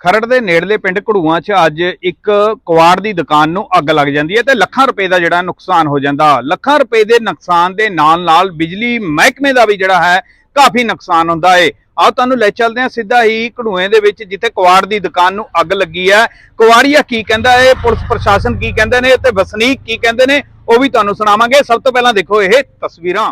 ਖਰੜ ਦੇ ਨੇੜਲੇ ਪਿੰਡ ਘੜੂਆਂ 'ਚ ਅੱਜ ਇੱਕ ਕੁਆੜ ਦੀ ਦੁਕਾਨ ਨੂੰ ਅੱਗ ਲੱਗ ਜਾਂਦੀ ਹੈ ਤੇ ਲੱਖਾਂ ਰੁਪਏ ਦਾ ਜਿਹੜਾ ਨੁਕਸਾਨ ਹੋ ਜਾਂਦਾ। ਲੱਖਾਂ ਰੁਪਏ ਦੇ ਨੁਕਸਾਨ ਦੇ ਨਾਲ ਨਾਲ ਬਿਜਲੀ ਮਹਿਕਮੇ ਦਾ ਵੀ ਜਿਹੜਾ ਹੈ ਕਾਫੀ ਨੁਕਸਾਨ ਹੁੰਦਾ ਹੈ ਆਓ ਤੁਹਾਨੂੰ ਲੈ ਚੱਲਦੇ ਹਾਂ ਸਿੱਧਾ ਹੀ ਘੜੂਏ ਦੇ ਵਿੱਚ ਜਿੱਥੇ ਕੁਆੜ ਦੀ ਦੁਕਾਨ ਨੂੰ ਅੱਗ ਲੱਗੀ ਹੈ। ਕੁਆੜੀਆ ਕੀ ਕਹਿੰਦਾ ਹੈ ਪੁਲਿਸ ਪ੍ਰਸ਼ਾਸਨ ਕੀ ਕਹਿੰਦੇ ਨੇ? ਤੇ ਵਸਨੀਕ ਕੀ ਕਹਿੰਦੇ ਨੇ? ਉਹ ਵੀ ਤੁਹਾਨੂੰ ਸੁਣਾਵਾਂਗੇ। ਸਭ ਤੋਂ ਪਹਿਲਾਂ ਦੇਖੋ ਇਹ ਤਸਵੀਰਾਂ।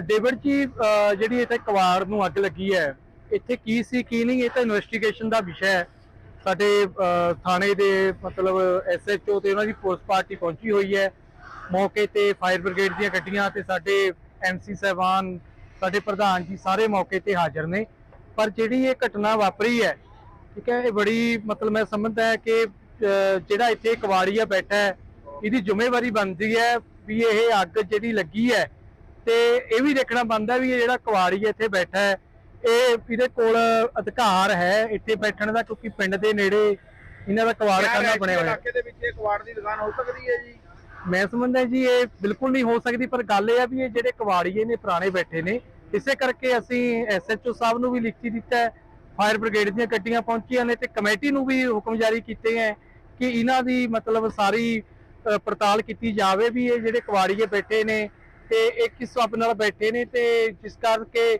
ਡੇਵਿਡ ਜੀ ਜਿਹੜੀ ਇੱਥੇ ਕਵਾੜ ਨੂੰ ਅੱਗ ਲੱਗੀ ਹੈ, ਇੱਥੇ ਕੀ ਸੀ, ਕੀ ਨਹੀਂ, ਇਹ ਤਾਂ ਇਨਵੈਸਟੀਗੇਸ਼ਨ ਦਾ ਵਿਸ਼ਾ ਹੈ। ਸਾਡੇ ਥਾਣੇ ਦੇ ਮਤਲਬ ਐਸਐਚਓ ਤੇ ਉਹਨਾਂ ਦੀ ਪੁਲਿਸ ਪਾਰਟੀ ਪਹੁੰਚੀ ਹੋਈ ਹੈ। ਮੌਕੇ ਤੇ ਫਾਇਰ ਬ੍ਰਿਗੇਡ ਦੀਆਂ ਗੱਡੀਆਂ ਤੇ ਸਾਡੇ ਐਮਸੀ ਸਹਿਬਾਨ, ਸਾਡੇ ਪ੍ਰਧਾਨ ਜੀ ਸਾਰੇ ਮੌਕੇ ਤੇ ਹਾਜ਼ਰ ਨੇ। ਪਰ ਜਿਹੜੀ ਇਹ ਘਟਨਾ ਵਾਪਰੀ ਹੈ, ਠੀਕ ਹੈ, ਇਹ ਬੜੀ ਮਤਲਬ ਮੈਂ ਸਮਝਦਾ ਹੈ ਕਿ ਜਿਹੜਾ ਇੱਥੇ ਕਵਾੜੀਆ ਬੈਠਾ ਹੈ, ਇਹਦੀ ਜ਼ਿੰਮੇਵਾਰੀ ਬਣਦੀ ਹੈ ਵੀ ਇਹ ਅੱਗ ਜਿਹੜੀ ਲੱਗੀ ਹੈ ਤੇ ਇਹ ਵੀ ਦੇਖਣਾ ਬਣਦਾ ਵੀ ਇਹ ਜਿਹੜਾ ਕੁਆੜੀ ਇੱਥੇ ਬੈਠਾ ਹੈ ਇਹ ਇਹਦੇ ਕੋਲ ਅਧਿਕਾਰ ਹੈ ਇੱਥੇ ਬੈਠਣ ਦਾ ਕਿਉਂਕਿ ਪਿੰਡ ਦੇ ਨੇੜੇ ਇਹਨਾਂ ਦਾ ਕਵਾੜਖਾਨਾ ਬਣਿਆ ਹੋਇਆ ਹੈ ਇਲਾਕੇ ਦੇ ਵਿੱਚ ਇਹ ਕੁਆੜ ਦੀ ਦੁਕਾਨ ਹੋ ਸਕਦੀ ਹੈ ਜੀ? ਮੈਂ ਸਮਝਦਾ ਜੀ ਇਹ ਬਿਲਕੁਲ ਨਹੀਂ ਹੋ ਸਕਦੀ ਪਰ ਗੱਲ ਇਹ ਆ ਵੀ ਇਹ ਜਿਹੜੇ ਕਵਾੜੀਏ ਨੇ ਪੁਰਾਣੇ ਬੈਠੇ ਨੇ ਇਸੇ ਕਰਕੇ ਅਸੀਂ ਐਸਐਚਓ ਸਾਹਿਬ ਨੂੰ ਵੀ ਲਿਖਤੀ ਦਿੱਤਾ ਹੈ ਫਾਇਰ ਬ੍ਰਿਗੇਡ ਦੀਆਂ ਗੱਡੀਆਂ ਪਹੁੰਚੀਆਂ ਨੇ ਤੇ ਕਮੇਟੀ ਨੂੰ ਵੀ ਹੁਕਮ ਜਾਰੀ ਕੀਤੇ ਹੈ ਕਿ ਇਹਨਾਂ ਦੀ ਮਤਲਬ ਸਾਰੀ ਪੜਤਾਲ ਕੀਤੀ ਜਾਵੇ ਵੀ ਇਹ ਜਿਹੜੇ ਕਵਾੜੀਏ ਬੈਠੇ ਨੇ ਤੇ ਇਹ ਕਿਸ ਸਬਬ ਨਾਲ ਬੈਠੇ ਨੇ ਤੇ ਜਿਸ ਕਰਕੇ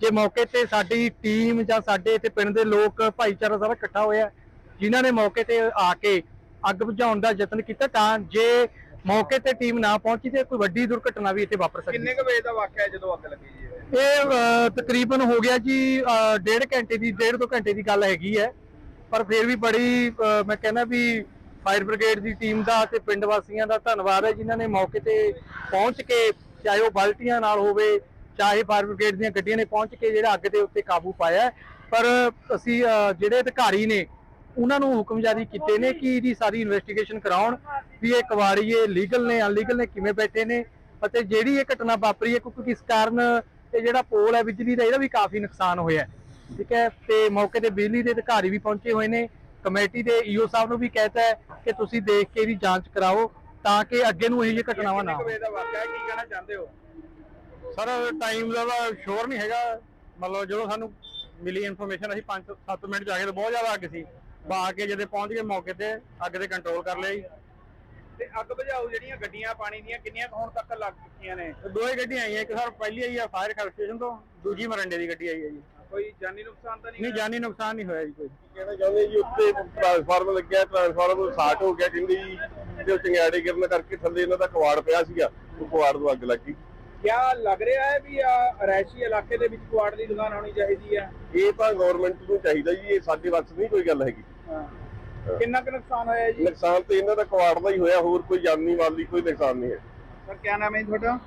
ਜੇ ਮੌਕੇ ਤੇ ਸਾਡੀ ਟੀਮ ਜਾਂ ਸਾਡੇ ਇੱਥੇ ਪਿੰਡ ਦੇ ਲੋਕ ਭਾਈਚਾਰਾ ਸਾਰਾ ਇਕੱਠਾ ਹੋਇਆ ਜਿਨ੍ਹਾਂ ਨੇ ਮੌਕੇ ਤੇ ਆ ਕੇ ਅੱਗ ਬੁਝਾਉਣ ਦਾ ਯਤਨ ਕੀਤਾ ਤਾਂ ਜੇ ਮੌਕੇ ਤੇ ਟੀਮ ਨਾ ਪਹੁੰਚੀ ਤੇ ਕੋਈ ਵੱਡੀ ਦੁਰਘਟਨਾ ਵੀ ਇੱਥੇ ਵਾਪਰ ਸਕਦੀ ਕਿੰਨੇ ਕੁ ਵਜੇ ਦਾ ਵਾਕਿਆ ਜਦੋਂ ਅੱਗ ਲੱਗੀ ਜੀ ਇਹ? ਤਕਰੀਬਨ ਹੋ ਗਿਆ ਜੀ ਡੇਢ ਘੰਟੇ ਦੀ ਡੇਢ ਦੋ ਘੰਟੇ ਦੀ ਗੱਲ ਹੈਗੀ ਹੈ ਪਰ ਫਿਰ ਵੀ ਬੜੀ ਮੈਂ ਕਹਿੰਦਾ ਵੀ ਫਾਇਰ ਬ੍ਰਿਗੇਡ ਦੀ ਟੀਮ ਦਾ ਤੇ ਪਿੰਡ ਵਾਸੀਆਂ ਦਾ ਧੰਨਵਾਦ ਹੈ ਜਿਨ੍ਹਾਂ ਨੇ ਮੌਕੇ ਤੇ ਪਹੁੰਚ ਕੇ ਚਾਹੇ ਉਹ ਬਾਲਟੀਆਂ ਨਾਲ ਹੋਵੇ, ਚਾਹੇ ਫਾਇਰ ਬ੍ਰਿਗੇਡ ਦੀਆਂ ਗੱਡੀਆਂ ਨੇ ਪਹੁੰਚ ਕੇ ਜਿਹੜਾ ਅੱਗ ਦੇ ਉੱਤੇ ਕਾਬੂ ਪਾਇਆ ਪਰ ਅਸੀਂ ਜਿਹੜੇ ਅਧਿਕਾਰੀ ਨੇ, ਉਹਨਾਂ ਨੂੰ ਹੁਕਮ ਜਾਰੀ ਕੀਤੇ ਨੇ ਕਿ ਇਹਦੀ ਸਾਰੀ ਇਨਵੈਸਟੀਗੇਸ਼ਨ ਕਰਾਉਣ ਵੀ ਇਹ ਕਵਾੜੀਏ ਲੀਗਲ ਨੇ ਅਨਲੀਗਲ ਨੇ, ਕਿਵੇਂ ਬੈਠੇ ਨੇ ਅਤੇ ਜਿਹੜੀ ਇਹ ਘਟਨਾ ਵਾਪਰੀ ਹੈ, ਕਿਉਂਕਿ ਕਿਸ ਕਾਰਨ ਇਹ ਜਿਹੜਾ ਪੋਲ ਹੈ, ਬਿਜਲੀ ਦਾ, ਇਹਦਾ ਵੀ ਕਾਫੀ ਨੁਕਸਾਨ ਹੋਇਆ ਠੀਕ ਹੈ? ਤੇ ਮੌਕੇ ਤੇ ਬਿਜਲੀ ਦੇ ਅਧਿਕਾਰੀ ਵੀ ਪਹੁੰਚੇ ਹੋਏ ਨੇ। ਕਮੇਟੀ ਦੇ ਈਓ ਸਾਹਿਬ ਨੂੰ ਵੀ ਕਹਿਤਾ ਹੈ ਕਿ ਤੁਸੀਂ ਦੇਖ ਕੇ ਇਹਦੀ ਜਾਂਚ ਕਰਾਓ। ਤਾਂ ਕਿ ਅੱਗੇ ਨੂੰ ਇਹ ਜਿਹੀ ਘਟਨਾਵਾਂ ਨਾ ਕਿੰਨੇ ਕੁ ਹੋਣ ਵਜੇ ਦਾ ਵਾਕਿਆ ਹੈ? ਕੀ ਕਹਿਣਾ ਚਾਹੁੰਦੇ ਹੋ? ਸਰ ਟਾਈਮ ਦਾ ਸ਼ੋਰ ਨਹੀਂ ਹੈਗਾ। ਮਤਲਬ ਜਦੋਂ ਸਾਨੂੰ ਮਿਲੀ ਇਨਫੋਰਮੇਸ਼ਨ ਅਸੀਂ 5-7 ਮਿੰਟ ਜਾ ਕੇ ਤਾਂ ਬਹੁਤ ਜ਼ਿਆਦਾ ਅੱਗ ਸੀ। ਬਾ ਕੇ ਜਦੋਂ ਪਹੁੰਚ ਗਏ ਮੌਕੇ ਤੇ ਅੱਗ ਤੇ ਕੰਟਰੋਲ ਕਰ ਲਿਆ ਜੀ। ਤੇ ਅੱਗ ਬੁਝਾਊ ਜਿਹੜੀਆਂ ਗੱਡੀਆਂ ਪਾਣੀ ਦੀਆਂ ਕਿੰਨੀਆਂ ਕੁ ਹੁਣ ਤੱਕ ਲੱਗ ਚੁੱਕੀਆਂ ਨੇ? ਤੇ ਦੋ ਹੀ ਗੱਡੀਆਂ ਆਈਆਂ ਇੱਕ ਸਰ ਪਹਿਲੀ ਆਈ ਆ ਫਾਇਰ ਸਟੇਸ਼ਨ ਤੋਂ ਦੂਜੀ ਮਰੰਡੇ ਦੀ ਗੱਡੀ ਆਈ ਹੈ ਜੀ। ਕੋਈ ਜਾਨੀ ਨੁਕਸਾਨ ਤਾਂ ਨਹੀਂ ਨਹੀਂ ਜਾਨੀ ਨੁਕਸਾਨ ਨਹੀਂ ਹੋਇਆ ਜੀ ਕੋਈ। ਕਹਿਣਾ ਚਾਹੁੰਦੇ ਜੀ ਉੱਤੇ ਟ੍ਰਾਂਸਫਾਰਮਰ ਲੱਗਿਆ ਟ੍ਰਾਂਸਫਾਰਮਰ ਸਾਟ ਹੋ ਗਿਆ ਕਹਿੰਦੇ ਜੀ ਤੇ ਚਿੰਗਾੜੇ ਗਿਰਨ ਕਰਕੇ ਥੱਲੇ ਇਹਨਾਂ ਦਾ ਕਵਾੜ ਪਿਆ ਸੀਗਾ ਉਹ ਕਵਾੜ ਨੂੰ ਅੱਗ ਲੱਗੀ ਕਿਆ ਲੱਗ ਰਿਹਾ ਹੈ ਵੀ ਕੁਆੜ ਦਾ ਹੀ? ਹੋਇਆ ਹੋਰ ਕੋਈ ਜਾਨੀ ਮਾਲੀ ਕੋਈ ਨੁਕਸਾਨ ਨਹੀਂ ਹੈ। ਤੁਹਾਡਾ?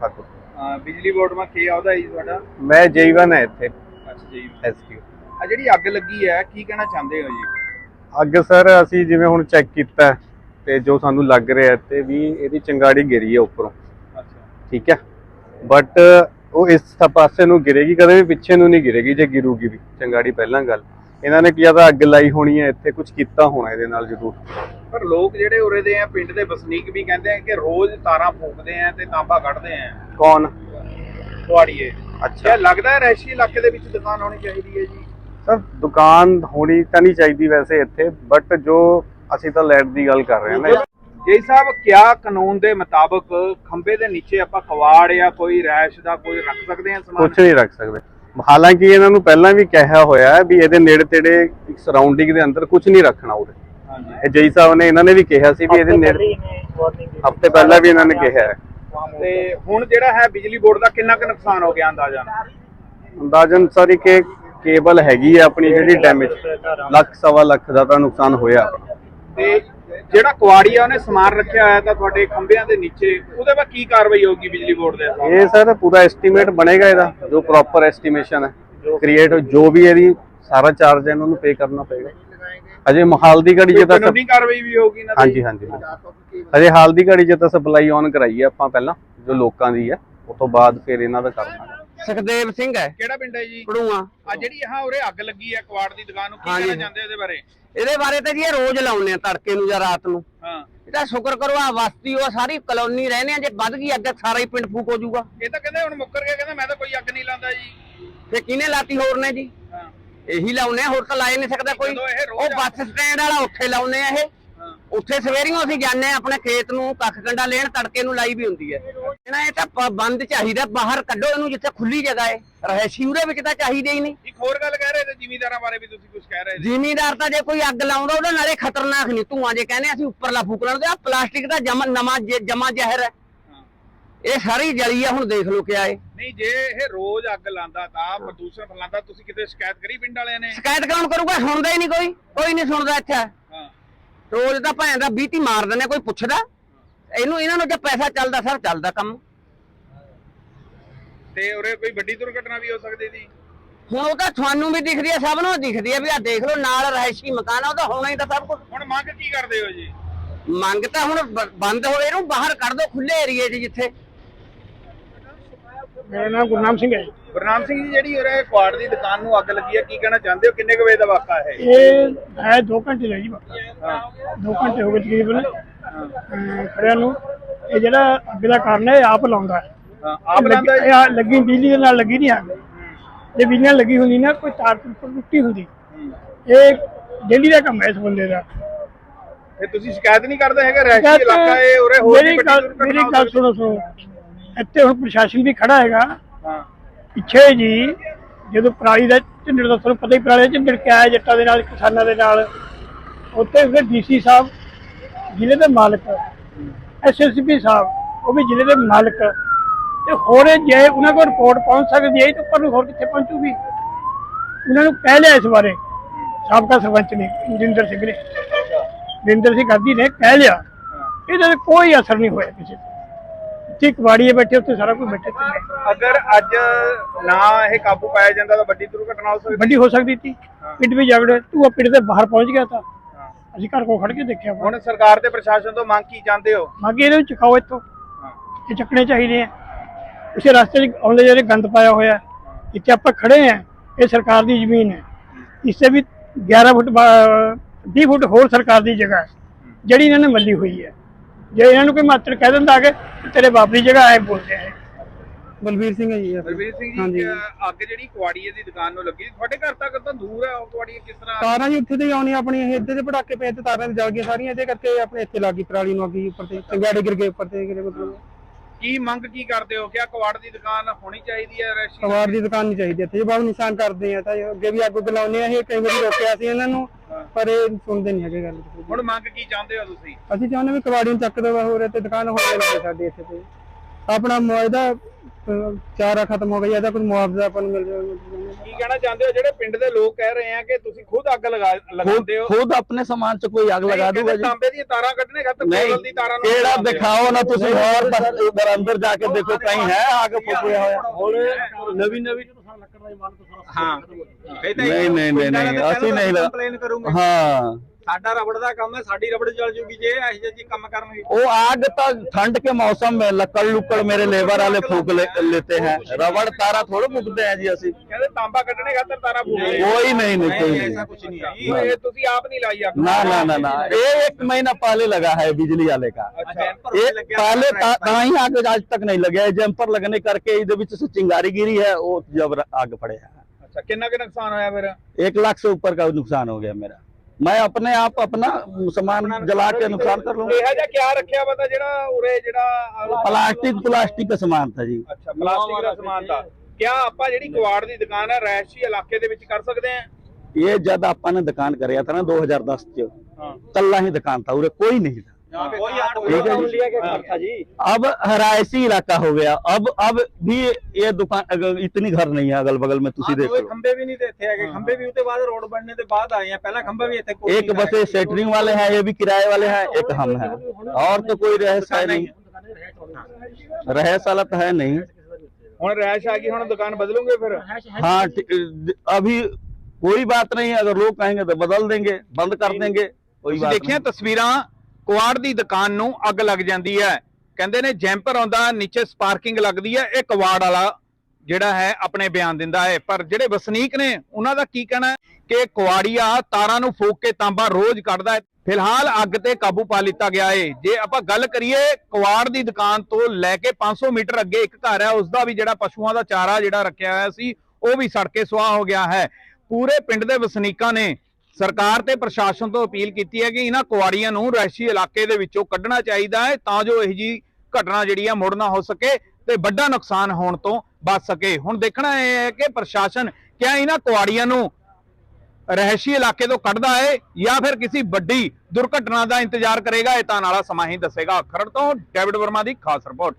ਠਾਕੁਰ। ਬਿਜਲੀ ਬੋਰਡમાં ਕੀ ਆਉਦਾ ਜੀ ਤੁਹਾਡਾ? ਮੈਂ ਜੀਵਨ ਹੈ ਇੱਥੇ। ਅੱਛਾ ਜੀ। ਐਸਕਿਊ ਆ ਜਿਹੜੀ ਅੱਗ ਲੱਗੀ ਹੈ ਕੀ ਕਹਿਣਾ ਚਾਹੁੰਦੇ ਹੋ ਜੀ? ਅੱਗ ਸਰ ਅਸੀਂ ਜਿਵੇਂ ਹੁਣ ਚੈੱਕ ਕੀਤਾ ਤੇ ਜੋ ਸਾਨੂੰ ਲੱਗ ਰਿਹਾ ਤੇ ਵੀ ਇਹਦੀ ਚੰਗਾੜੀ ਗਿਰੀ ਹੈ ਉੱਪਰੋਂ। ਅੱਛਾ। ਠੀਕ ਹੈ? ਬਟ ਉਹ ਇਸ ਪਾਸੇ ਨੂੰ ਗਿਰੇਗੀ ਕਦੇ ਵੀ ਪਿੱਛੇ ਨੂੰ ਨਹੀਂ ਗਿਰੇਗੀ ਜੇ ਗਿਰੂਗੀ ਵੀ। ਚੰਗਾੜੀ ਪਹਿਲਾਂ ਗੱਲ। ਇਹਨਾਂ ਨੇ ਕੀ ਤਾਂ ਅੱਗ ਲਾਈ ਹੋਣੀ ਹੈ ਇੱਥੇ ਕੁਝ ਕੀਤਾ ਹੋਣਾ ਇਹਦੇ ਨਾਲ ਜ਼ਰੂਰ। ਪਰ ਲੋਕ ਜਿਹੜੇ ਉਰੇ ਦੇ ਆ ਪਿੰਡ ਦੇ ਵਸਨੀਕ ਵੀ ਕਹਿੰਦੇ ਆ ਕਿ ਰੋਜ਼ ਤਾਰਾਂ ਫੂਕਦੇ ਆ ਤੇ ਤਾਂਬਾ ਕੱਢਦੇ ਆ। ਕੌਣ? ਕੁਆੜੀਏ ਅੱਛਾ। ਲੱਗਦਾ ਹੈ ਰਹਿਸ਼ੀ ਇਲਾਕੇ ਦੇ ਵਿੱਚ ਦੁਕਾਨ ਹੋਣੀ ਚਾਹੀਦੀ ਹੈ ਜੀ। ਸਰ ਦੁਕਾਨ ਹੋਣੀ ਤਾਂ ਨਹੀਂ ਚਾਹੀਦੀ ਵੈਸੇ ਇੱਥੇ ਬਟ ਜੋ ਅਸੀਂ ਤਾਂ ਲੈਟ ਦੀ ਗੱਲ ਕਰ ਰਹੇ ਹਾਂ ਨਾ। ਜੀ ਸਾਹਿਬ ਕਿਆ ਕਾਨੂੰਨ ਦੇ ਮੁਤਾਬਕ ਖੰਬੇ ਦੇ ਨੀਚੇ ਆਪਾਂ ਕਵਾੜ ਜਾਂ ਕੋਈ ਰੈਸ਼ ਦਾ ਕੋਈ ਰੱਖ ਸਕਦੇ ਹਾਂ ਸਮਾਨ? ਕੁਝ ਨਹੀਂ ਰੱਖ ਸਕਦੇ। ਹਾਲਾਂਕਿ ਇਹਨਾਂ ਨੂੰ ਪਹਿਲਾਂ ਵੀ ਕਿਹਾ ਹੋਇਆ ਹੈ ਵੀ ਇਹਦੇ ਨੇੜੇ ਤੇੜੇ ਸਰਾਊਂਡਿੰਗ ਦੇ ਅੰਦਰ ਕੁਝ ਨਹੀਂ ਰੱਖਣਾ ਉਰੇ। ਹਾਂਜੀ। ਇਹ ਜਈ ਸਾਹਿਬ ਨੇ ਇਹਨਾਂ ਨੇ ਵੀ ਕਿਹਾ ਸੀ ਵੀ ਇਹਦੇ ਨੇੜੇ ਹਫ਼ਤੇ ਪਹਿਲਾਂ ਵੀ ਇਹਨਾਂ ਨੇ ਕਿਹਾ ਹੈ। ਤੇ ਹੁਣ ਜਿਹੜਾ ਹੈ ਬਿਜਲੀ ਬੋਰਡ ਦਾ ਕਿੰਨਾ ਕੁ ਨੁਕਸਾਨ ਹੋ ਗਿਆ ਅੰਦਾਜ਼ਾ? ਅੰਦਾਜ਼ਨ ਸਰ ਇਹ ਕੇਬਲ ਹੈਗੀ ਹੈ ਆਪਣੀ ਜਿਹੜੀ ਡੈਮੇਜ ਲੱਖ ਸਵਾ ਲੱਖ ਦਾ ਤਾਂ ਨੁਕਸਾਨ ਹੋਇਆ। ਆਪਣਾ ਤੇ ਜਿਹੜਾ ਕੁਆੜੀ ਆ ਉਹਨੇ ਸਮਾਨ ਰੱਖਿਆ ਹੋਇਆ ਤਾਂ ਤੁਹਾਡੇ ਖੰਭਿਆਂ ਦੇ ਨੀਚੇ ਉਹਦੇ ਬਾਅਦ ਕੀ ਕਾਰਵਾਈ ਹੋਊਗੀ ਬਿਜਲੀ ਬੋਰਡ ਦੇ ਹਿਸਾਬ ਇਹ ਸਰ ਪੂਰਾ ਐਸਟੀਮੇਟ ਬਣੇਗਾ ਇਹਦਾ ਜੋ ਪ੍ਰੋਪਰ ਐਸਟੀਮੇਸ਼ਨ ਹੈ। ਕ੍ਰੀਏਟ ਜੋ ਵੀ ਇਹਦੀ ਸਾਰਾ ਚਾਰਜ ਹੈ ਇਹਨਾਂ ਨੂੰ ਪੇ ਕਰਨਾ ਪਏਗਾ। ਅਜੇ ਹਾਲ ਦੀ ਘੜੀ 'ਚ ਤਾਂ ਕਾਨੂੰਨੀ ਕਾਰਵਾਈ ਵੀ ਹੋਊਗੀ ਨਾ ਹਾਂਜੀ ਹਾਂਜੀ। ਅਜੇ ਹਾਲ ਦੀ ਘੜੀ 'ਚ ਤਾਂ ਸਪਲਾਈ ਔਨ ਕਰਾਈ ਹੈ ਆਪਾਂ ਪਹਿਲਾਂ ਜੋ ਲੋਕਾਂ ਦੀ ਹੈ ਉਸ ਤੋਂ ਬਾਅਦ ਫਿਰ ਇਹਨਾਂ ਦਾ ਕਰਨਾ। ਸੁਖਦੇਵ ਸਿੰਘ ਹੈ। ਕਿਹੜਾ ਪਿੰਡ ਹੈ ਜੀ? ਪੜੂਆ ਆ ਜਿਹੜੀ ਆਹ ਉਰੇ ਅੱਗ ਲੱਗੀ ਹੈ ਕੁਆੜ ਦੀ ਦੁਕਾਨ ਨੂੰ ਕੀ। ਕਹਿਣਾ ਚਾਹੁੰਦੇ ਹੋ ਇਹਦੇ ਬਾਰੇ? ਇਹਦੇ ਬਾਰੇ ਤਾਂ ਜੀ ਇਹ ਰੋਜ਼ ਲਾਉਨੇ ਆ ਤੜਕੇ ਨੂੰ ਜਾਂ ਰਾਤ ਨੂੰ। ਹਾਂ। ਇਹਦਾ ਸ਼ੁਕਰ ਕਰੋ ਆ ਵਸਤੀ ਉਹ ਸਾਰੀ ਕਲੋਨੀ ਰਹਿੰਦੇ ਆ ਜੇ ਵੱਧ ਗਈ ਅੱਗ ਸਾਰਾ ਹੀ ਪਿੰਡ ਫੂਕ ਹੋ ਜਾਊਗਾ। ਇਹ ਤਾਂ ਕਹਿੰਦੇ ਹੁਣ ਮੁੱਕਰ ਗਿਆ ਕਹਿੰਦਾ ਮੈਂ ਤਾਂ ਕੋਈ ਅੱਗ ਨਹੀਂ ਲਾਉਂਦਾ ਜੀ। ਤੇ ਕਿਹਨੇ ਲਾਤੀ ਹੋਰ ਨੇ ਜੀ? ਹਾਂ। ਇਹੀ ਲਾਉਨੇ ਆ ਹੋਰ ਤਾਂ ਲਾਏ ਨਹੀਂ ਸਕਦਾ ਕੋਈ। ਉਹ ਬੱਸ ਸਟੈਂਡ ਵਾਲਾ ਉੱਥੇ ਲਾਉਨੇ ਆ ਇਹ। ਉੱਥੇ ਸਵੇਰੀਆਂ ਅਸੀਂ ਜਾਂਦੇ ਆ ਆਪਣੇ ਖੇਤ ਨੂੰ ਕੱਖ ਕੰਡਾ ਲੈਣ ਤੜਕੇ ਨੂੰ ਲਾਈ ਵੀ ਹੁੰਦੀ ਹੈ। ਇਹਨਾਂ ਇਹ ਤਾਂ ਬੰਦ ਚਾਹੀਦਾ ਬਾਹਰ ਕੱਢੋ ਇਹਨੂੰ ਜਿੱਥੇ ਖੁੱਲੀ ਜਗ੍ਹਾ ਹੈ। ਰਹਿਸ਼ੀ ਉਹਦੇ ਵਿੱਚ ਤਾਂ ਚਾਹੀਦੇ ਹੀ ਨਹੀਂ। ਇੱਕ ਹੋਰ ਗੱਲ ਕਹਿ ਰਹੇ ਤੇ ਜ਼ਿਮੀਂਦਾਰਾਂ ਬਾਰੇ ਵੀ ਤੁਸੀਂ ਕੁਝ ਕਹਿ ਰਹੇ ਸੀ ਜ਼ਿਮੀਦਾਰ ਤਾਂ ਜੇ ਕੋਈ ਅੱਗ ਲਾਉਂਦਾ ਉਹਦੇ ਨਾਲੇ ਖਤਰਨਾਕ ਨਹੀਂ। ਧੂਆਂ ਜੇ ਕਹਿੰਦੇ ਅਸੀਂ ਉੱਪਰਲਾ ਫੂਕ ਲੈਣ ਤੇ ਆ ਪਲਾਸਟਿਕ ਦਾ ਜਮਾ ਜ- ਜਮਾ ਜ਼ਹਿਰ ਹੈ। ਇਹ ਸਾਰੀ ਜਲੀ ਆ ਹੁਣ ਦੇਖ ਲਓ ਕਿਆ ਹੈ। ਨਹੀਂ ਜੇ ਇਹ ਰੋਜ਼ ਅੱਗ ਲਾਉਂਦਾ ਤਾਂ ਪ੍ਰਦੂਸ਼ਣ ਫੈਲਾਉਂਦਾ ਤੁਸੀਂ ਕਿਤੇ ਸ਼ਿਕਾਇਤ ਕਰੀ ਪਿੰਡ ਵਾਲਿਆਂ ਨੇ? ਸ਼ਿਕਾਇਤ ਕੌਣ ਕਰੂਗਾ? ਸੁਣਦਾ ਹੀ ਨਹੀਂ ਕੋਈ। ਕੋਈ ਨਹੀਂ ਸੁਣਦਾ ਇੱਥੇ। ਹਾਂ। ਰੋਜ਼ ਦਾ ਭੈਣ ਦਾ ਬੀਤੀ ਮਾਰ ਦਿੰਦੇ ਕੋਈ ਪੁੱਛਦਾ? ਇਹਨੂੰ ਇਹਨਾਂ ਨੂੰ ਜੇ ਪੈਸਾ ਚੱਲਦਾ ਸਰ ਚੱਲਦਾ ਕੰਮ। ਤੇ ਉਰੇ ਕੋਈ ਵੱਡੀ ਦੁਰਘਟਨਾ ਵੀ ਹੋ ਸਕਦੀ ਸੀ? ਹੁਣ ਉਹ ਤਾਂ ਤੁਹਾਨੂੰ ਵੀ ਦਿਖਦੀ ਹੈ ਸਭ ਨੂੰ ਦਿਖਦੀ ਹੈ ਵੀ ਆ ਦੇਖ ਲਓ ਨਾਲ ਰਹਿਸ਼ੀ ਮਕਾਨ ਆ ਉਹਦਾ ਹੋਣਾ ਹੀ ਤਾਂ ਸਭ ਕੁਝ ਹੁਣ ਮੰਗ ਕੀ ਕਰਦੇ ਹੋ ਜੀ? ਮੰਗ ਤਾਂ ਹੁਣ ਬ- ਬੰਦ ਹੋਵੇ ਇਹਨੂੰ ਬਾਹਰ ਕੱਢ ਦਿਓ ਖੁੱਲੇ ਏਰੀਏ 'ਚ ਜਿੱਥੇ ਮੇਰਾ ਨਾਮ ਗੁਰਨਾਮ ਸਿੰਘ ਹੈ। ਜੀ। ਗੁਰਨਾਮ ਸਿੰਘ ਜੀ ਜਿਹੜੀ ਉਰੇ ਕੁਆੜ ਦੀ ਦੁਕਾਨ ਨੂੰ ਅੱਗ ਲੱਗੀ ਹੈ ਕੀ ਕਹਿਣਾ ਚਾਹੁੰਦੇ ਹੋ? ਕਿੰਨੇ ਕੁ ਵਜੇ ਦਾ ਵਾਕਾ ਹੈ ਇਹ? ਹੈ 2 ਘੰਟੇ ਦਾ ਜੀ ਬਾਕੀ ਹਾਂ। 2 ਘੰਟੇ ਹੋ ਗਏ ਤਕਰੀਬਨ। ਅਮ ਖੜਿਆਂ ਨੂੰ। ਇਹ ਜਿਹੜਾ ਅੱਗ ਦਾ ਕਾਰਨ ਹੈ ਇਹ ਆਪ ਲਾਉਂਦਾ ਹੈ। ਹਾਂ ਆਪ ਲਾਉਂਦਾ ਲੱਗੀ- ਇਹ ਆ- ਲੱਗੀ ਬਿਜਲੀ ਦੇ ਨਾਲ ਲੱਗੀ ਨਹੀਂ ਅੱਗ। ਜੇ ਬਿਜਲੀ ਨਾਲ ਲੱਗੀ ਹੁੰਦੀ ਨਾ ਕੋਈ ਤਾਰ ਤੁਰ ਟੁੱਟੀ ਹੁੰਦੀ। ਇਹ ਡੇਲੀ ਦਾ ਕੰਮ ਹੈ ਇਸ ਬੰਦੇ ਦਾ। ਇਹ ਤੁਸੀਂ ਸ਼ਿਕਾਇਤ ਨਹੀਂ ਕਰਦੇ ਹੈਗੇ? ਰਹਿਸ਼ੀ ਇਲਾਕਾ ਹੈ ਉਰੇ ਹੋਰ ਵੀ ਮੇਰੀ ਵੱਡੀ ਗੱਲ ਦੁਰਘਟਨਾ ਮੇਰੀ ਹੋ ਗੱਲ ਸਕਦੀ ਸੁਣੋ ਸੁਣੋ। ਇੱਥੇ ਹੁਣ ਪ੍ਰਸ਼ਾਸਨ ਵੀ ਖੜਾ ਹੈਗਾ। ਹਾਂ। ਪਿੱਛੇ ਜੀ ਜਦੋਂ ਪਰਾਲੀ ਦਾ ਝੰਡੜ ਦਾ ਤੁਹਾਨੂੰ ਪਤਾ ਹੀ ਪਰਾਲੀ ਦਾ ਝੰਡੜ ਕਿਆ ਹੈ ਜੱਟਾਂ ਦੇ ਨਾਲ ਕਿਸਾਨਾਂ ਦੇ ਨਾਲ ਉੱਥੇ ਫਿਰ ਡੀਸੀ ਸਾਹਿਬ ਜ਼ਿਲ੍ਹੇ ਦੇ ਮਾਲਕ ਐਸਐਸਪੀ ਸਾਹਿਬ ਉਹ ਵੀ ਜ਼ਿਲ੍ਹੇ ਦੇ ਮਾਲਕ। ਤੇ ਹੋਰ ਜੇ ਉਹਨਾਂ ਕੋਲ ਰਿਪੋਰਟ ਪਹੁੰਚ ਸਕਦੀ ਹੈ ਤਾਂ ਉੱਪਰ ਨੂੰ ਹੋਰ ਕਿੱਥੇ ਪਹੁੰਚੂਗੀ? ਉਹਨਾਂ ਨੂੰ ਕਹਿ ਲਿਆ ਇਸ ਬਾਰੇ। ਸਾਬਕਾ ਸਰਪੰਚ ਨੇ ਜਿੰਦਰ ਸਿੰਘ ਨੇ। ਜਿੰਦਰ ਸਿੰਘ ਗਾਂਧੀ ਨੇ ਕਹਿ ਲਿਆ। ਇਹਦੇ ਕੋਈ ਅਸਰ ਨਹੀਂ ਹੋਇਆ ਕਿਸੇ ਤੇ। ਇੱਥੇ ਕਬਾੜੀਏ ਬੈਠੇ ਉੱਥੇ ਸਾਰਾ ਕੁਝ ਬੈਠੇ ਤੇ ਅਗਰ ਅੱਜ ਨਾ ਇਹ ਕਾਬੂ ਪਾਇਆ ਜਾਂਦਾ ਤਾਂ ਵੱਡੀ ਦੁਰਘਟਨਾ ਹੋ ਸਕਦੀ। ਵੱਡੀ ਹੋ ਸਕਦੀ ਸੀ। ਪਿੰਡ ਵੀ ਜਾਗੜੇ ਤੂੰ ਪਿੰਡ ਦੇ ਬਾਹਰ ਪਹੁੰਚ ਗਿਆ ਤਾਂ। ਅਸੀਂ ਘਰ ਕੋਲ ਖੜ ਕੇ ਦੇਖਿਆ ਹੁਣ ਸਰਕਾਰ ਤੇ ਪ੍ਰਸ਼ਾਸਨ ਤੋਂ ਮੰਗ ਕੀ ਚਾਹੁੰਦੇ ਹੋ? ਮਾਗੇ ਇਹਨੂੰ ਚੁਕਾਓ ਇੱਥੋਂ। ਇਹ ਚੱਕਣੇ ਚਾਹੀਦੇ ਆ। ਇਸੇ ਰਸਤੇ 'ਚ ਆਉਂਦੇ ਜਿਹੜੇ ਗੰਦ ਪਾਇਆ ਹੋਇਆ ਇੱਥੇ ਆਪਾਂ ਖੜੇ ਆ ਇਹ ਸਰਕਾਰ ਦੀ ਜ਼ਮੀਨ ਹੈ। ਇਸੇ ਵੀ 11 ਫੁੱਟ ਬਾ- 20 ਫੁੱਟ ਹੋਰ ਸਰਕਾਰ ਦੀ ਜਗ੍ਹਾ ਹੈ ਜਿਹੜੀ ਇਹਨਾਂ ਨੇ ਮੱਲੀ ਹੋਈ ਹੈ। ਜੇ ਇਹਨਾਂ ਨੂੰ ਕੋਈ ਮਾਤਰ ਕਹਿ ਦਿੰਦਾ ਕਿ ਤੇਰੇ ਬਾਪ ਦੀ ਜਗ੍ਹਾ ਐ ਬੋਲਦੇ ਆ। ਬਲਬੀਰ ਸਿੰਘ ਹੈ ਜੀ ਇਹ। ਰਵੀਰ ਸਿੰਘ ਜੀ ਹਾਂਜੀ। ਅਹ ਅੱਗ ਜਿਹੜੀ ਕੁਆੜੀਏ ਦੀ ਦੁਕਾਨ ਨੂੰ ਲੱਗੀ ਤੁਹਾਡੇ ਘਰ ਤੱਕ ਤਾਂ ਦੂਰ ਹੈ ਉਹ ਕੁਆੜੀਏ ਕਿਸ ਤਰ੍ਹਾਂ ਤਾਰਾਂ ਜੀ ਉੱਥੇ ਤੇ ਹੀ ਆਉਣੀਆਂ ਆਪਣੀ ਇਹ ਇੱਥੇ ਤੇ ਪਟਾਕੇ ਪਏ ਤੇ ਤਾਰਾਂ ਤੇ ਜਲ ਗਈਆਂ ਸਾਰੀਆਂ ਇਹਦੇ ਕਰਕੇ ਆਪਣੇ ਇੱਥੇ ਲੱਗੀ ਪਰਾਲੀ ਨੂੰ ਅੱਗੀ ਉੱਪਰ ਤੇ ਚੰਗਿਆੜੇ ਗਿਰ ਗਏ ਉੱਪਰ ਤੇ ਗਿਰੇ ਮਤਲਬ ਕੀ ਮੰਗ ਕੀ ਕਰਦੇ ਹੋ? ਕਿਆ ਕੁਆੜ ਦੀ ਦੁਕਾਨ ਹੋਣੀ ਚਾਹੀਦੀ ਹੈ ਰੈਸ਼ੀ ਸਵਾਰ ਦੀ ਦੁਕਾਨ ਨਹੀਂ ਚਾਹੀਦੀ ਇੱਥੇ ਜੇ ਬਹੁਤ ਨਿਸ਼ਾਨ ਕਰਦੇ ਆ ਤਾਂ ਇਹ ਅੱਗੇ ਵੀ ਅੱਗ ਉੱਗ ਲਾਉਂਦੇ ਆ ਇਹ ਕਈ ਵਾਰੀ ਰੋਕਿਆ ਸੀ ਇਹਨਾਂ ਨੂੰ ਪਰ ਇਹ ਸੁਣਦੇ ਨਹੀਂ ਹੈਗੇ ਗੱਲ ਹੁਣ ਮੰਗ ਕੀ ਚਾਹੁੰਦੇ ਹੋ ਤੁਸੀਂ? ਅਸੀਂ ਚਾਹੁੰਦੇ ਵੀ ਕਬਾੜੀ ਨੂੰ ਚੱਕ ਦੋ ਹੋਰ ਤੇ ਦੁਕਾਨ ਹੋਣੀ ਲੱਗੇ ਸਾਡੇ ਇੱਥੇ ਤੇ। ਆਪਣਾ ਮੁਆਵਜ਼ਾ ਚਾਰਾ ਖਤਮ ਹੋ ਗਿਆ ਇਹਦਾ ਕੁਝ ਮੁਆਵਜ਼ਾ ਆਪਾਂ ਨੂੰ ਮਿਲ ਜਾਵੇ ਕੀ ਕਹਿਣਾ ਚਾਹੁੰਦੇ ਹੋ? ਜਿਹੜੇ ਪਿੰਡ ਦੇ ਲੋਕ ਕਹਿ ਰਹੇ ਆ ਕਿ ਤੁਸੀਂ ਖੁਦ ਅੱਗ ਲਗਾ ਲਗਾਉਂਦੇ ਹੋ। ਖੁਦ ਆਪਣੇ ਸਮਾਨ ਚ ਕੋਈ ਅੱਗ ਲਗਾ ਦੂਗਾ ਜੀ? ਤਾਂਬੇ ਦੀਆਂ ਤਾਰਾਂ ਕੱਢਣੇ ਨਹੀਂ ਕੋਲ ਦੀ ਤਾਰਾਂ ਨੂੰ ਕਿਹੜਾ। ਦਿਖਾਓ ਨਾ ਤੁਸੀਂ ਹੋਰ ਬਸ ਉਧਰ ਅੰਦਰ ਜਾ ਕੇ ਦੇਖੋ ਕहीं ਹੈ ਅੱਗ ਫੁੱਕਿਆ ਹੋਇਆ। ਹੁਣ ਨਵੀਂ ਨਵੀਂ ਹਾਂ ਨਹੀਂ ਨਹੀਂ ਨਹੀਂ ਨਹੀਂ ਅਸੀਂ ਨਹੀਂ ਲਗਾ ਕੰਪਲੇਨ ਕਰੂੰਗਾ। ਹਾਂ। ਸਾਡਾ ਰਬੜ ਦਾ ਕੰਮ ਹੈ ਸਾਡੀ ਰਬੜ ਜਲ ਜੂਗੀ ਜੇ ਇਹੋ ਜਿਹੇ ਜੀ ਕੰਮ ਕਰਨਗੇ वो आग तो ठंड के मौसम में लकड़ लुकड़ मेरे लेबर वाले फूक ले, लेते हैं रबड़ तारा थोड़े फूकते हैं जी असि ਕਹਿੰਦੇ ਤਾਂਬਾ ਕੱਢਣੇ ਖਾਤਰ ਤਾਰਾ ਫੂਕੇ कोई नहीं नहीं कोई नहीं ਐਸਾ ਕੁਝ ਨਹੀਂ ਹੈ ਇਹ ਤੁਸੀਂ ਆਪ ਨਹੀਂ ਲਾਈ ਅੱਗ ना ना ना ना ये एक महीना पहले लगा है बिजली वाले का ਅੱਛਾ ये पहले कहीं आग आज तक नहीं लगे जम्पर लगने करके इधर बीच से चिंगारी गिरी है वो जब आग पड़े है ਅੱਛਾ ਕਿੰਨਾ ਕੁ ਨੁਕਸਾਨ ਹੋਇਆ ਫਿਰ एक लाख से ऊपर का नुकसान हो गया मेरा ਮੈਂ ਆਪਣੇ ਆਪ ਆਪਣਾ ਸਮਾਨ ਜਲਾ ਕੇ ਨੁਕਸਾਨ ਕਰ ਲੂੰਗਾ ਇਹੋ ਜਿਹਾ ਕਿਆ ਰੱਖਿਆ ਪਤਾ ਜਿਹੜਾ ਉਰੇ ਜਿਹੜਾ ਪਲਾਸਟਿਕ ਪਲਾਸਟਿਕ ਦਾ ਸਮਾਨ ਤਾਂ ਜੀ। ਅੱਛਾ ਪਲਾਸਟਿਕ ਦਾ ਸਮਾਨ ਤਾਂ। ਕਿਆ ਆਪਾਂ ਜਿਹੜੀ ਕੁਆੜ ਦੀ ਦੁਕਾਨ ਹੈ ਰੈਸ਼ੀ ਇਲਾਕੇ ਦੇ ਵਿੱਚ ਕਰ ਸਕਦੇ ਆ? ਇਹ ਜਦ ਆਪਾਂ ਨੇ ਦੁਕਾਨ ਕਰਿਆ ਤਾਂ ਨਾ 2010 ਚ ਕੱਲਾ ਹੀ ਦੁਕਾਨ ਕੋਈ ਨਹੀਂ अब हरायसी इलाका हो गया अब अब भी ये दुकान अगर इतनी घर नहीं है अगल बगल में तुसी देख लो ਖੰਬੇ ਵੀ ਨਹੀਂ ਤੇ ਇੱਥੇ ਹੈਗੇ ਖੰਬੇ ਵੀ ਉੱਤੇ ਬਾਅਦ ਰੋਡ ਬਣਨੇ ਦੇ ਬਾਅਦ ਆਏ ਆ ਪਹਿਲਾਂ ਖੰਭਾ ਵੀ ਇੱਥੇ ਕੋਈ एक बस ये सेटरिंग वाले हैं ये भी किराए वाले हैं एक हम हैं और तो कोई रहस है नहीं रहस वाला तो है नहीं ਹੁਣ ਰੈਸ਼ ਆ ਗਈ ਹੁਣ ਦੁਕਾਨ ਬਦਲੂਗੇ ਫਿਰ हाँ ठी- अभी कोई बात नहीं है अगर लोग कहेंगे तो बदल देंगे बंद कर देंगे कोई ਤੁਸੀਂ बात ਦੇਖਿਆ ਤਸਵੀਰਾਂ ਕੁਆੜ ਦੀ ਦੁਕਾਨ ਨੂੰ ਅੱਗ ਲੱਗ ਜਾਂਦੀ ਹੈ। ਕਹਿੰਦੇ ਨੇ ਜੈਂਪਰ ਆਉਂਦਾ, ਨੀਚੇ ਸਪਾਰਕਿੰਗ ਲੱਗਦੀ ਹੈ। ਇਹ ਕੁਆੜ ਵਾਲਾ ਜਿਹੜਾ ਹੈ, ਆਪਣੇ ਬਿਆਨ ਦਿੰਦਾ ਹੈ। ਪਰ ਜਿਹੜੇ ਵਸਨੀਕ ਨੇ, ਉਹਨਾਂ ਦਾ ਕੀ ਕਹਿਣਾ ਕਿ ਕੁਆੜੀਆ ਤਾਰਾਂ ਨੂੰ ਫੂਕ ਕੇ ਤਾਂਬਾ ਰੋਜ਼ ਕੱਢਦਾ ਹੈ। ਫਿਲਹਾਲ ਅੱਗ ਤੇ ਕਾਬੂ ਪਾ ਲਿੱਤਾ ਗਿਆ ਏ। ਜੇ ਆਪਾਂ ਗੱਲ ਕਰੀਏ, ਕੁਆੜ ਦੀ ਦੁਕਾਨ ਤੋਂ ਲੈ ਕੇ 500 ਮੀਟਰ ਅੱਗੇ ਇੱਕ ਘਰ ਹੈ ਉਸ ਦਾ ਵੀ ਜਿਹੜਾ ਪਸ਼ੂਆਂ ਦਾ ਚਾਰਾ ਜਿਹੜਾ ਰੱਖਿਆ ਹੋਇਆ ਸੀ, ਉਹ ਵੀ ਸੜ ਕੇ ਸੁਆਹ ਹੋ ਗਿਆ ਹੈ। ਪੂਰੇ ਪਿੰਡ ਦੇ ਵਸਨੀਕਾਂ ਨੇ ਸਰਕਾਰ ਤੇ ਪ੍ਰਸ਼ਾਸਨ ਤੋਂ ਅਪੀਲ ਕੀਤੀ ਹੈ ਕਿ ਇਹਨਾਂ ਕੁਆੜੀਆਂ ਨੂੰ ਰਹਿਸ਼ੀ ਇਲਾਕੇ ਦੇ ਵਿੱਚੋਂ ਕੱਢਣਾ ਚਾਹੀਦਾ ਹੈ ਤਾਂ ਜੋ ਇਹ ਜੀ ਘਟਨਾ ਜਿਹੜੀ ਆ ਮੁੜ ਨਾ ਹੋ ਸਕੇ ਤੇ ਵੱਡਾ ਨੁਕਸਾਨ ਹੋਣ ਤੋਂ ਬਚ ਸਕੇ। ਹੁਣ ਦੇਖਣਾ ਇਹ ਹੈ ਕਿ ਪ੍ਰਸ਼ਾਸਨ ਕਿਆ ਇਹਨਾਂ ਕੁਆੜੀਆਂ ਨੂੰ ਰਹਿਸ਼ੀ ਇਲਾਕੇ ਤੋਂ ਕੱਢਦਾ ਹੈ ਜਾਂ ਫਿਰ ਕਿਸੇ ਵੱਡੀ ਦੁਰਘਟਨਾ ਦਾ ਇੰਤਜ਼ਾਰ ਕਰੇਗਾ, ਇਹ ਤਾਂ ਨਾਲਾ ਸਮਾਂ ਹੀ ਦੱਸੇਗਾ। ਖਰੜ ਤੋਂ ਡੇਵਿਡ ਵਰਮਾ ਦੀ ਖਾਸ ਰਿਪੋਰਟ।